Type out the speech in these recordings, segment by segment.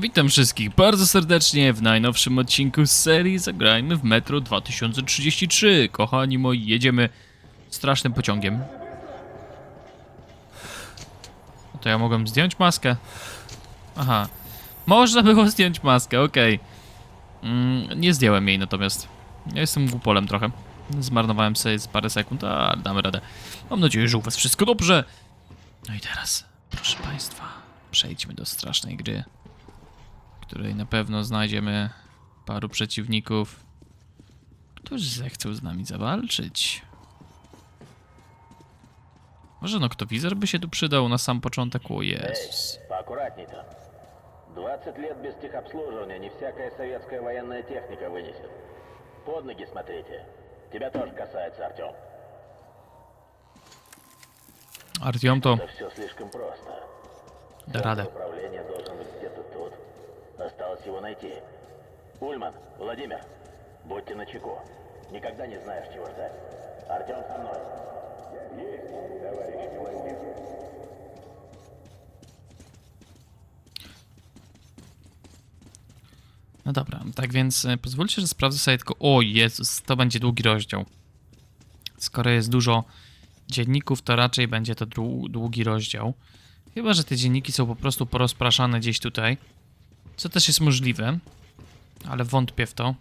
Witam wszystkich bardzo serdecznie w najnowszym odcinku z serii Zagrajmy w Metro 2033. Kochani moi, jedziemy strasznym pociągiem. To ja mogłem zdjąć maskę. Aha. Można było zdjąć maskę, okej. Mm, nie zdjąłem jej natomiast. Ja jestem głupolem trochę. Zmarnowałem sobie parę sekund, ale damy radę. Mam nadzieję, że u was wszystko dobrze. No i teraz, proszę państwa, przejdźmy do strasznej gry której na pewno znajdziemy paru przeciwników, którzy zechcą z nami zawalczyć. Może noktowizor by się tu przydał na sam początek? O Jezus. Поаккуратней там. 20 лет без техобслуживания не всякая советская военная техника вынесет. Под ноги смотрите. Тебя тоже касается, Артем. Artiom to Это все слишком просто. da radę. Управление должен быть где-то тут. Осталось его найти. Ульман, Владимир, будьте начеку. Никогда не знаешь, чего ждать. Артем со мной. Есть, товарищ командир. No dobra, tak więc e, pozwólcie, że sprawdzę sobie tylko... O Jezus, to będzie długi rozdział. Skoro jest dużo dzienników, to raczej będzie to dłu- długi rozdział. Chyba, że te dzienniki są po prostu porozpraszane gdzieś tutaj. Co też jest możliwe, ale wątpię w to.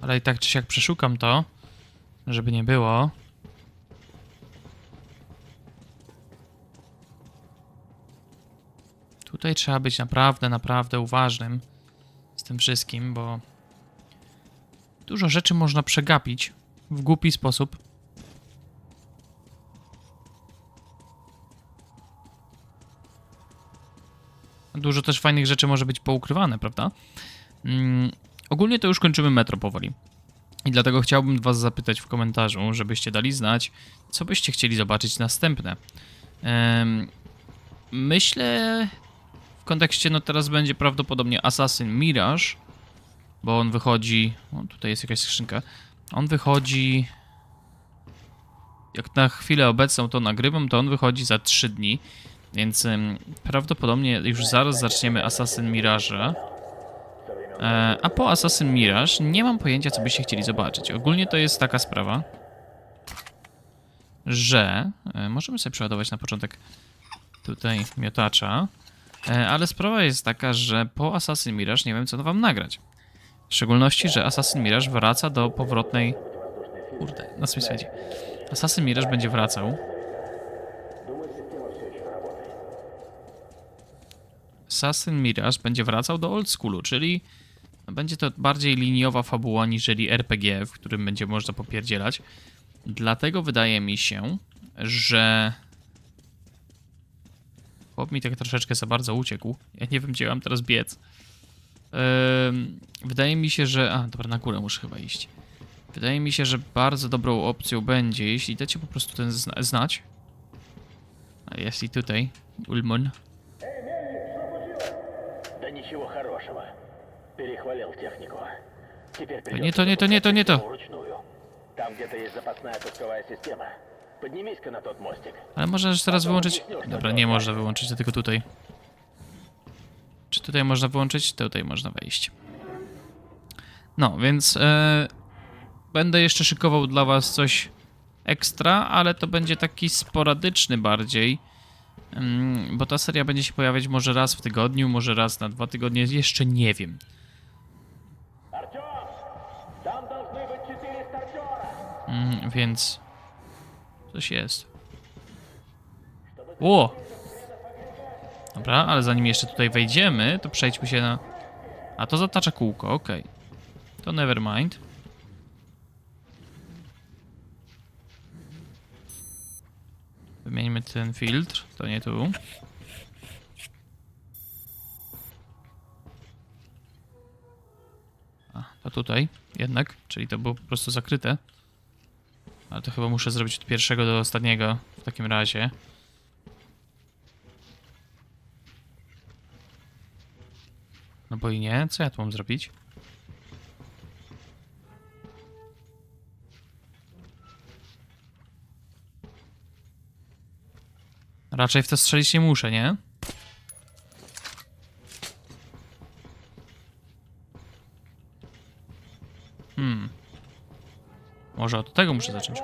Ale i tak czy siak przeszukam to, żeby nie było. Tutaj trzeba być naprawdę, naprawdę uważnym z tym wszystkim, bo dużo rzeczy można przegapić w głupi sposób. Dużo też fajnych rzeczy może być poukrywane, prawda? Mm, ogólnie to już kończymy metro powoli. I dlatego chciałbym Was zapytać w komentarzu, żebyście dali znać, co byście chcieli zobaczyć następne. Em, myślę w kontekście, no teraz będzie prawdopodobnie Assassin Mirage, bo on wychodzi. O, tutaj jest jakaś skrzynka. On wychodzi. Jak na chwilę obecną to nagrywam, to on wychodzi za 3 dni. Więc ym, prawdopodobnie już zaraz zaczniemy Assassin Mirage. E, a po Assassin Mirage nie mam pojęcia, co byście chcieli zobaczyć. Ogólnie to jest taka sprawa, że e, możemy sobie przeładować na początek tutaj miotacza. E, Ale sprawa jest taka, że po Assassin Mirage nie wiem, co wam nagrać. W szczególności, że Assassin Mirage wraca do powrotnej... Kurde, na świecie. Assassin Mirage będzie wracał. Assassin Mirage będzie wracał do old schoolu, czyli będzie to bardziej liniowa fabuła niżeli RPG, w którym będzie można popierdzielać. Dlatego wydaje mi się, że Chłop mi tak troszeczkę za bardzo uciekł. Ja nie wiem, gdzie mam teraz biec. Wydaje mi się, że... A, dobra, na górę muszę chyba iść. Wydaje mi się, że bardzo dobrą opcją będzie, jeśli dacie po prostu ten zna znać. A jest i tutaj. Ulmon Да ничего хорошего. Перехвалил технику. Теперь To nie to, nie to, nie to, nie to. вручную. Там где-то есть запасная пусковая система. Поднимись-ка на тот мостик. Ale możesz teraz wyłączyć... Dobra, nie można wyłączyć, to tylko tutaj. Czy tutaj można wyłączyć? Tutaj można wejść. No, więc e, będę jeszcze szykował dla was coś ekstra, ale to będzie taki sporadyczny bardziej. bo ta seria będzie się pojawiać może raz w tygodniu, może raz na dwa tygodnie, jeszcze nie wiem. Mm, więc coś jest. Ło! Dobra, ale zanim jeszcze tutaj wejdziemy, to przejdźmy się na... A to zatacza kółko, ok. To never mind. Wymieńmy ten filtr, to nie tu. A, to tutaj jednak, czyli to było po prostu zakryte. Ale to chyba muszę zrobić od pierwszego do ostatniego w takim razie. No bo i nie, co ja tu mam zrobić? Raczej w to strzelić nie muszę, nie? Hmm. Może od tego muszę zacząć.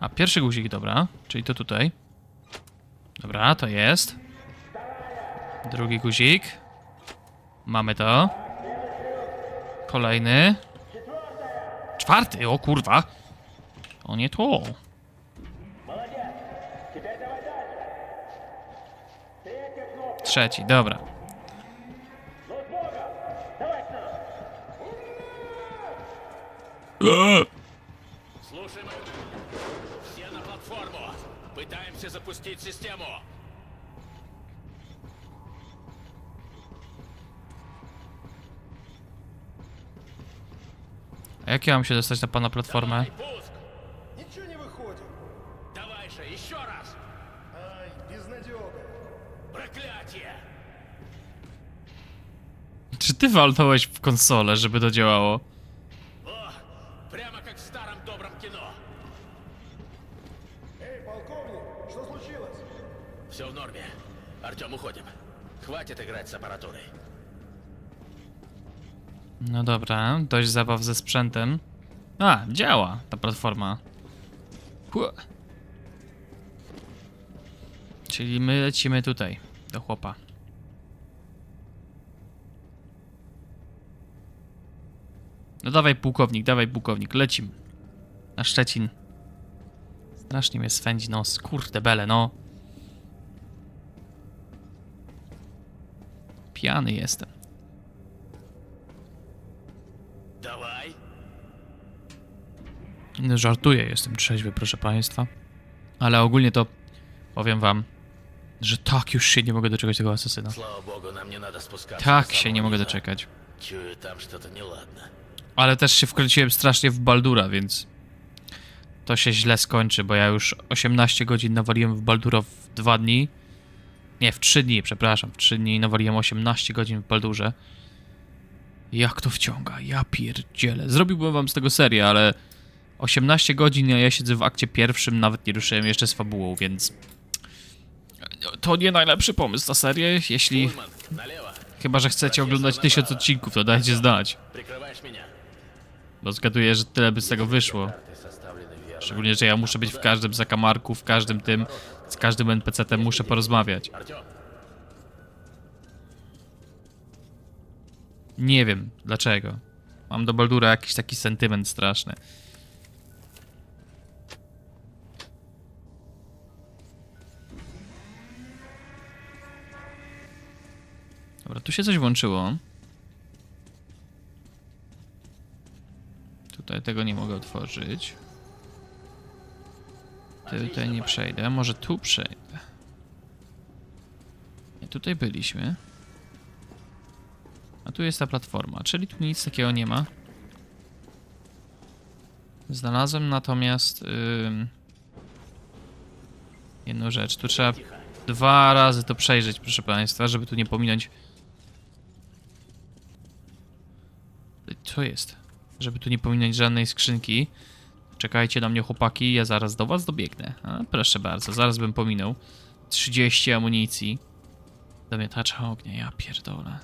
A pierwszy guzik, dobra, czyli to tutaj. Dobra, to jest. Drugi guzik. Mamy to. Kolejny. Czwarty, o kurwa O nie to. Молодец. Теперь давай дальше. Третья кнопка. Trzeci, dobra. Ну с Богом. Давай к нам. Слушай мою... Все на платформу. Пытаемся запустить систему. A jak ja mam się dostać na pana platformę? Пуск. Ничего Проклятие. Czy ty walnąłeś w konsolę, żeby to działało? О, прямо как в старом добром кино. Эй, полковник, что случилось? Все в норме. Артем, уходим. Хватит играть с аппаратурой. No dobra, dość zabaw ze sprzętem. A, działa ta platforma. Hu. Czyli my lecimy tutaj, do chłopa. No dawaj pułkownik, dawaj pułkownik, lecim Na Szczecin. Strasznie mnie swędzi nos, kurde bele, no. Pijany jestem. Dawaj. No żartuję, jestem trzeźwy, proszę państwa. Ale ogólnie to powiem wam, że tak, już się nie mogę doczekać tego asesyna. Tak się nie mogę doczekać. Ale też się wkręciłem strasznie w Baldura, więc to się źle skończy, bo ja już 18 godzin nawaliłem w Baldura w 2 dni. Nie, w 3 dni, przepraszam, w 3 dni nawaliłem 18 godzin w Baldurze. Jak to wciąga, ja pierdzielę. Zrobiłbym wam z tego serię, ale 18 godzin, a ja siedzę w akcie pierwszym, nawet nie ruszyłem jeszcze z fabułą, więc to nie najlepszy pomysł na serię, jeśli... Chyba, że chcecie oglądać tysiąc odcinków, to dajcie znać. Bo zgaduję, że tyle by z tego wyszło. Szczególnie, że ja muszę być w każdym zakamarku, w każdym tym, z każdym NPC-tem muszę porozmawiać. Nie wiem dlaczego. Mam do Baldura jakiś taki sentyment straszny. Dobra, tu się coś włączyło. Tutaj tego nie mogę otworzyć. Tutaj nie przejdę. Może tu przejdę. Nie, tutaj byliśmy. A tu jest ta platforma, czyli tu nic takiego nie ma. Znalazłem natomiast ym, jedną rzecz. Tu trzeba dwa razy to przejrzeć, proszę Państwa, żeby tu nie pominąć. Co jest? Żeby tu nie pominąć żadnej skrzynki. Czekajcie na mnie, chłopaki, ja zaraz do Was dobiegnę. A, proszę bardzo, zaraz bym pominął. 30 amunicji. Do miotacza ognia, ja pierdolę.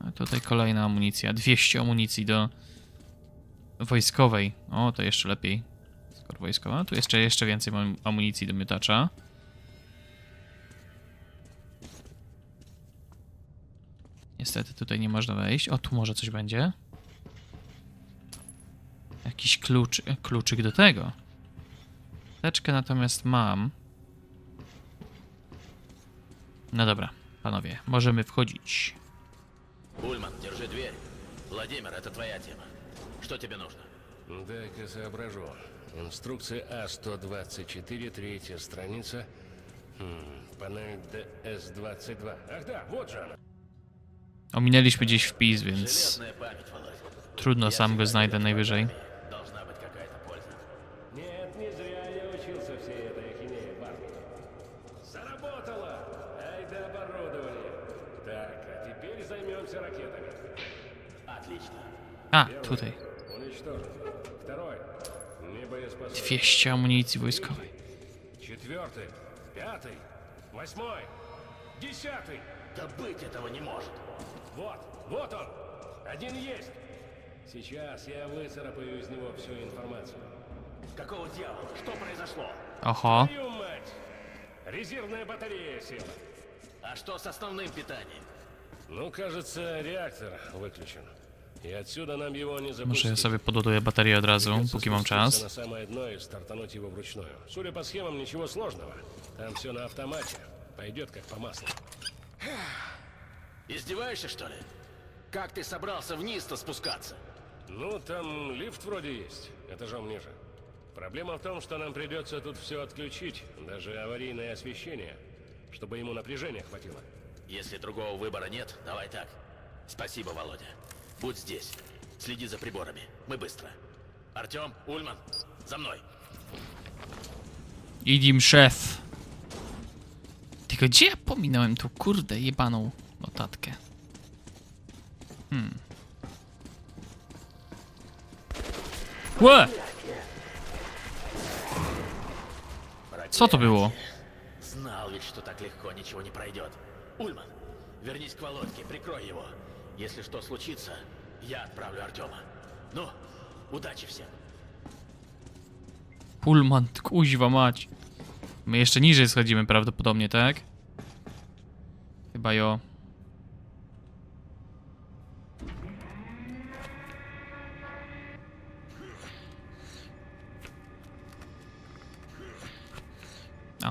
A tutaj kolejna amunicja. 200 amunicji do wojskowej. O, to jeszcze lepiej. Skoro wojskowa. Tu jeszcze, jeszcze więcej mam amunicji do miotacza. Niestety tutaj nie można wejść. O, tu może coś będzie. Jakiś klucz, kluczyk do tego. Teczkę natomiast mam. No dobra, panowie, możemy wchodzić. Ульман, держи дверь. Владимир, это твоя тема. Что тебе нужно? Дай-ка соображу. Инструкция А-124, третья страница. Хм, панель ДС-22. Ах да, вот же она. Ominęliśmy gdzieś wpis, więc Железная память, Володь. trudno, sam go znajdę najwyżej. Должна быть какая-то польза. Нет, не зря я учился всей этой ахинеи в армии. Заработало! Ай да оборудование. Так, а теперь займемся ракетами. Отлично. A, tutaj. Уничтожен. боеспособен. 200 amunicji wojskowej. Четвертый, пятый, восьмой, десятый. Да быть этого не может. Вот, вот он. Один есть. Сейчас я выцарапаю из него всю информацию. Какого дьявола? Что произошло? Oho. Твою мать! Резервная батарея села. А что с основным питанием? Ну, кажется, реактор выключен. И отсюда нам его не sobie pododuję baterię od razu, Придется póki mam спуститься czas. на самое дно и стартануть его вручную. Судя по схемам, ничего сложного. Там все на автомате. Пойдет как по маслу. Издеваешься, что ли? Как ты собрался вниз-то спускаться? Ну, там лифт вроде есть, этажом ниже. Проблема в том, что нам придется тут все отключить, даже аварийное освещение, чтобы ему напряжения хватило. Если другого выбора нет, давай так. Спасибо, Володя. Будь здесь. Следи за приборами. Мы быстро. Артем, Ульман, за мной. Idim szef. Tylko gdzie ja pominąłem tą kurde jebaną notatkę? Hmm. Łe! Co to było? Знал ведь, что так легко ничего не пройдет. Ульман, вернись к Володьке, прикрой его. Если что случится, я отправлю Артема. Ну, удачи всем. Pullman, kuźwa mać. My jeszcze niżej schodzimy prawdopodobnie, tak? Chyba jo.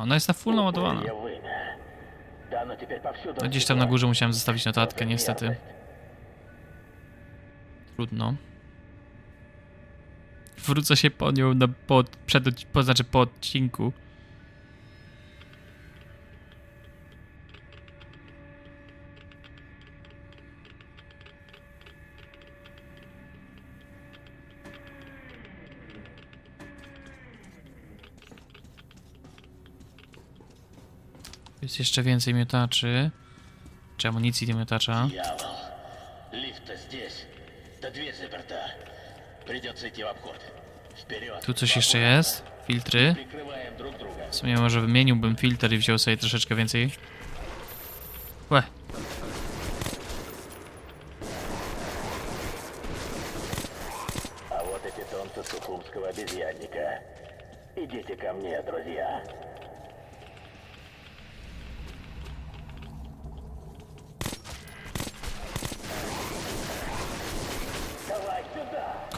Ona jest na full naładowana. No, gdzieś tam na górze musiałem zostawić notatkę, niestety. Trudno. Wrócę się po nią na, po, przed, po, znaczy po odcinku. Jest jeszcze więcej miotaczy. Czy amunicji do miotacza. Tu coś jeszcze jest. Filtry. W sumie może wymieniłbym filtr i wziął sobie troszeczkę więcej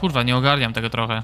Kurwa, nie ogarniam tego trochę.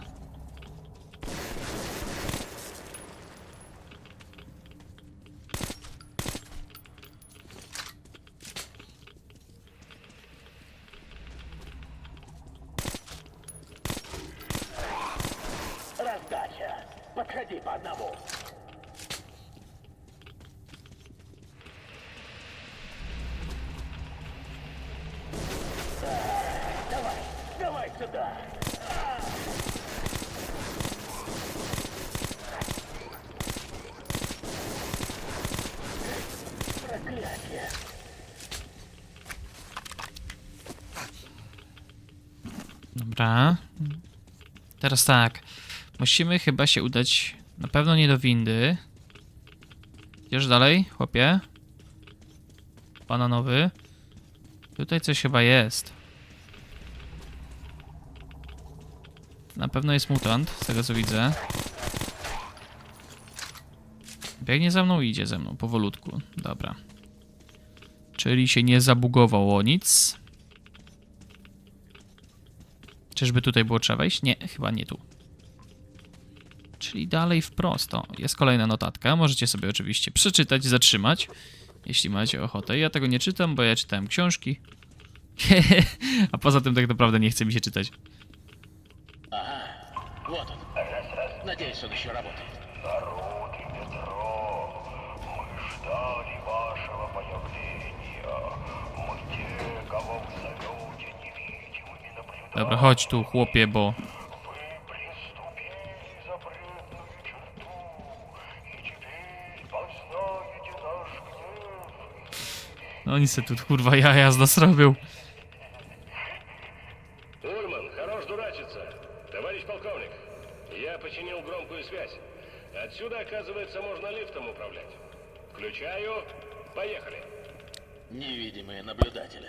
Tak. Musimy chyba się udać. Na pewno nie do windy. Idziesz dalej, chłopie? Bananowy. Tutaj coś chyba jest. Na pewno jest mutant, z tego co widzę. Biegnie za mną i idzie ze mną, powolutku. Dobra. Czyli się nie zabugowało nic. Czyżby tutaj było trzeba wejść? Nie, chyba nie tu. Czyli dalej wprost. O, jest kolejna notatka. Możecie sobie oczywiście przeczytać, zatrzymać, jeśli macie ochotę. Ja tego nie czytam, bo ja czytałem książki. A poza tym tak naprawdę nie chce mi się czytać. Вот он. Надеюсь, он еще работает. Народы Петро, мы ждали вашего появления. Dobra, chodź tu, chłopie, bo Вы приступили запретную черту, и теперь познаете наш гнев. no oni se tu kurwa jaja z nas robią. Ульман, хорош дурачиться. Товарищ полковник, Я починил громкую связь. Отсюда, оказывается, можно лифтом управлять. Включаю. Поехали. Невидимые наблюдатели.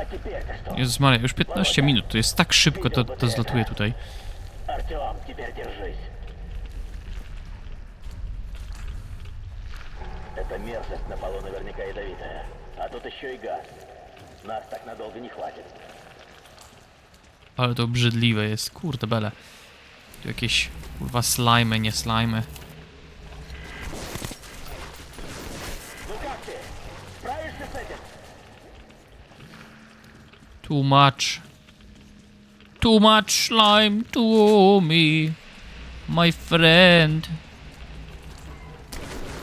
А теперь-то что? Jezus Maria, już 15 minut, to jest tak szybko, to, to zlatuje tutaj. Артем, теперь держись. Эта мерзость на полу наверняка ядовитая. А тут еще и газ. Нас так надолго не хватит. Ale to obrzydliwe jest, kurde bele. Tu jakieś, kurwa, slimy, nie slimy. Ну как ты? Справишься с этим? Too much. Too much slime to me. My friend.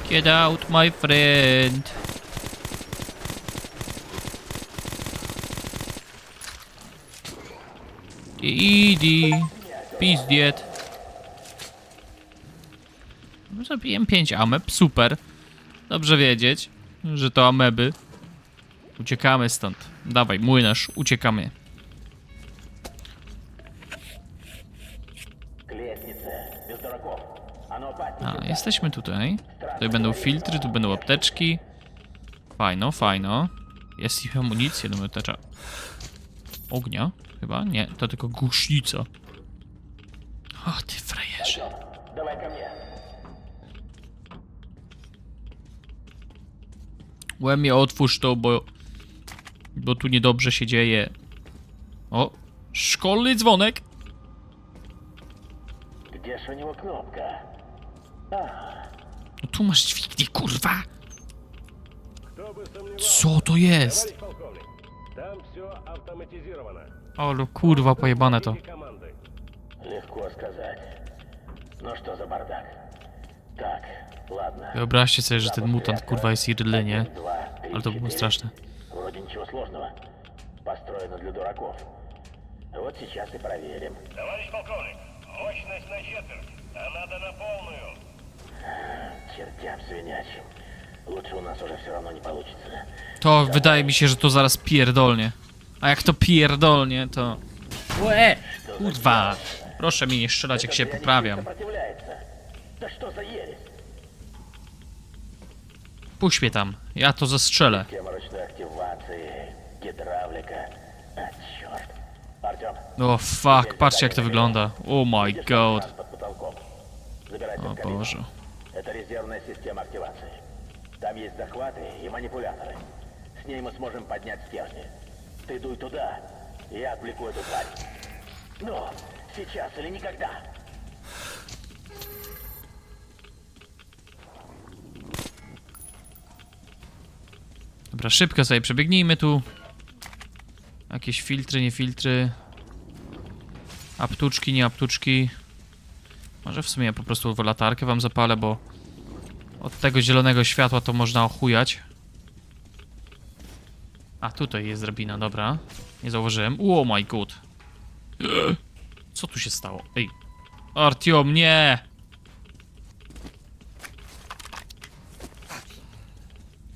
Get out, my friend. Idi. Pizdiet. Zabiłem 5 ameb, super. Dobrze wiedzieć, że to ameby. Uciekamy stąd. Dawaj, młynarz, uciekamy. A, jesteśmy tutaj. Tutaj będą filtry, tu będą apteczki. Fajno, fajno. Jest ich amunicja do miotacza. Ognia? Chyba? Nie, to tylko głośnica. O, ty frajerze. Łemie, otwórz to, bo Bo tu niedobrze się dzieje. O, szkolny dzwonek. Где ж у него кнопка? No tu masz dźwignię, kurwa. Кто бы сомневался, Co to jest? товарищ полковник. Там все автоматизировано. Ale kurwa, pojebane to. И команды. Легко сказать. Ну что за бардак? Так, ладно. Wyobraźcie sobie, że ten mutant kurwa jest Irly, nie? Один, два, три, Ale to było четыре. straszne. Вроде ничего сложного. Построено для дураков. Вот сейчас и проверим. Товарищ полковник, мощность на четверть, а надо на полную. Чертям свинячим. Лучше у нас уже все равно не получится. To wydaje mi się, że to zaraz pierdolnie. A jak to pierdolnie, to... Łe! Kurwa! Proszę mi nie strzelać, jak się Этот poprawiam. сопротивляется. Да что за ересь? Puść mnie tam, ja to zastrzelę. Тема ручной O fuck, patrzcie jak to wygląda. Oh my видишь god. экран под потолком? Забирайся О в кабину. боже. Это резервная система активации. Там есть захваты и манипуляторы. С ней мы сможем поднять стержни. Ты дуй туда, и я отвлеку эту тварь. Ну, сейчас или никогда. Dobra, szybko sobie przebiegnijmy tu. Jakieś filtry, nie filtry. Aptuczki, nie aptuczki. Może w sumie ja po prostu latarkę wam zapalę, bo od tego zielonego światła to można ochujać. A, tutaj jest drabina, dobra. Nie zauważyłem. Oh my god. Co tu się stało? Ej. Artiom, nie!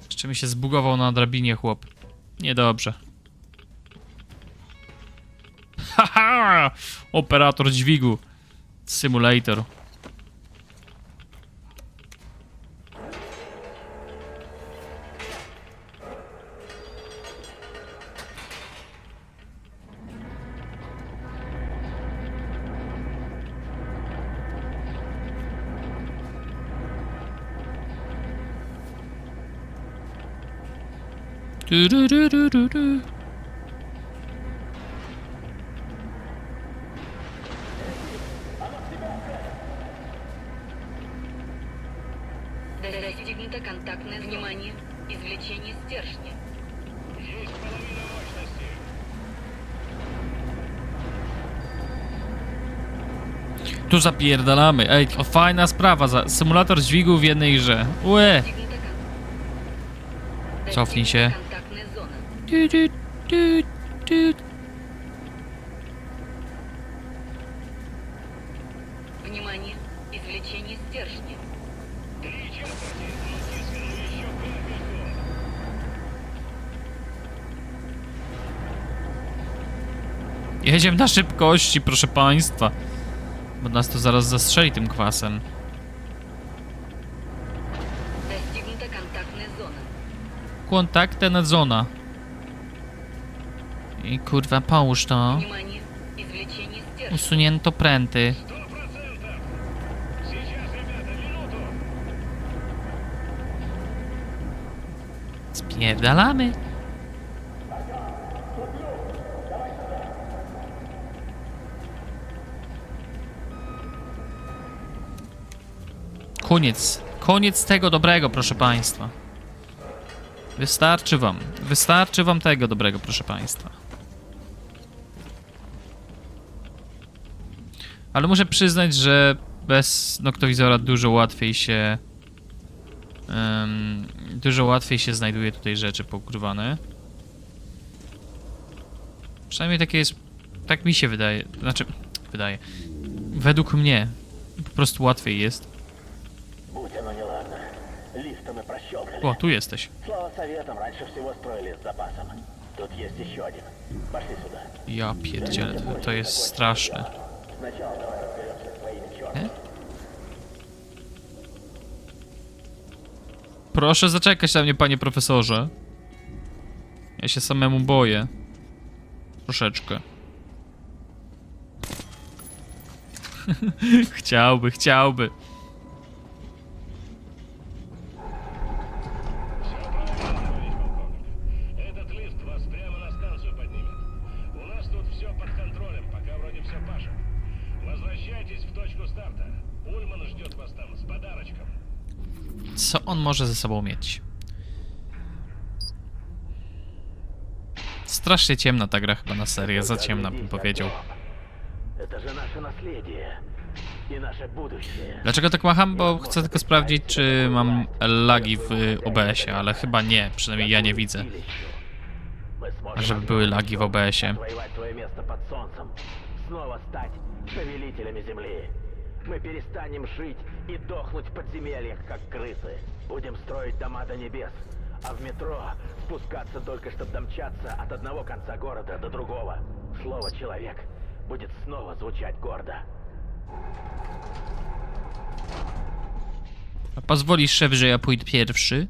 Jeszcze mi się zbugował na drabinie, chłop. Niedobrze. Operator dźwigu. Simulator. Du. Tu zapierdalamy. Ej, to fajna sprawa. Za symulator dźwigów w jednej grze. Łe! Достигнута кон- Cofnij się. Достигнута контактная зона. Du, du, du, du. Внимание! Извлечение стержня. Jedziemy na szybkości, proszę państwa. Bo nas to zaraz zastrzeli tym kwasem. Kontaktę na zona. I kurwa, połóż to. Usunięto pręty. Spierdalamy. Koniec. Koniec tego dobrego, proszę państwa. Wystarczy wam. Wystarczy wam tego dobrego, proszę państwa. Ale muszę przyznać, że bez noktowizora dużo łatwiej się. em, dużo łatwiej się znajduje tutaj rzeczy poukrywane. Przynajmniej takie jest. Tak mi się wydaje. Znaczy, wydaje. Według mnie po prostu łatwiej jest Будь оно неладно. Лифт-то мы прощелкали. O, tu jesteś. Слава советам, раньше всего строили с запасом. Тут есть еще один. Пошли сюда. Ja pierdzielę, to, to jest straszne. Сначала давай разберемся с твоими чертами. Nie? Proszę zaczekać na mnie, panie profesorze. Ja się samemu boję. Troszeczkę. chciałby, chciałby. в точку старта. Ульман ждет вас там с подарочком. Co on może ze sobą mieć? Strasznie ciemna ta gra chyba na serię, za ciemna bym powiedział. Это же наше наследие. И наше будущее. Dlaczego tak macham? Bo chcę tylko sprawdzić, czy mam lagi w OBS-ie, ale chyba nie, przynajmniej ja nie widzę. Мы сможем Żeby były lagi w OBS-ie. Мы перестанем жить и дохнуть в подземельях, как крысы. Будем строить дома до небес. А в метро спускаться только, чтобы домчаться от одного конца города до другого. Слово «человек» будет снова звучать гордо. A pozwolisz, szef, że ja pójdę pierwszy?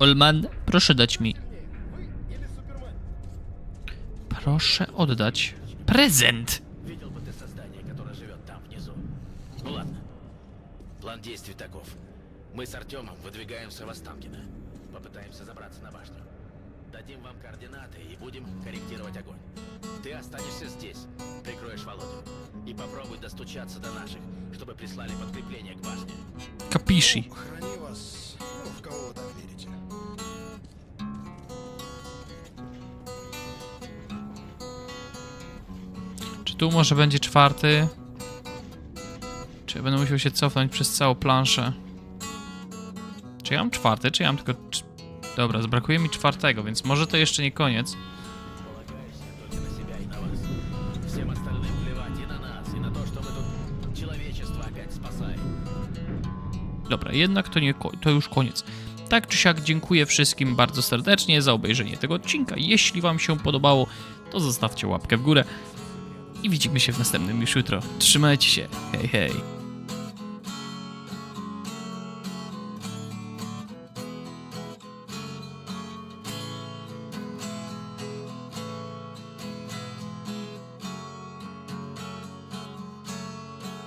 Olman, proszę dać mi. Proszę oddać prezent. План действий таков. Мы с Артемом выдвигаемся в Останкино. Попытаемся забраться на башню. Дадим вам координаты и будем корректировать огонь. Ты останешься здесь, прикроешь Володю. И попробуй достучаться до наших, чтобы прислали подкрепление к башне. Kapishi. Храни вас, ну, в кого вы там верите. Czy tu może będzie czwarty? się. Będę musiał się cofnąć przez całą planszę. Czy ja mam czwarty, czy ja mam tylko... Dobra, brakuje mi czwartego, więc może to jeszcze nie koniec. Dobra, jednak to, nie, to już koniec. Tak czy siak dziękuję wszystkim bardzo serdecznie za obejrzenie tego odcinka. Jeśli Wam się podobało, to zostawcie łapkę w górę i widzimy się w następnym już jutro. Trzymajcie się, hej hej!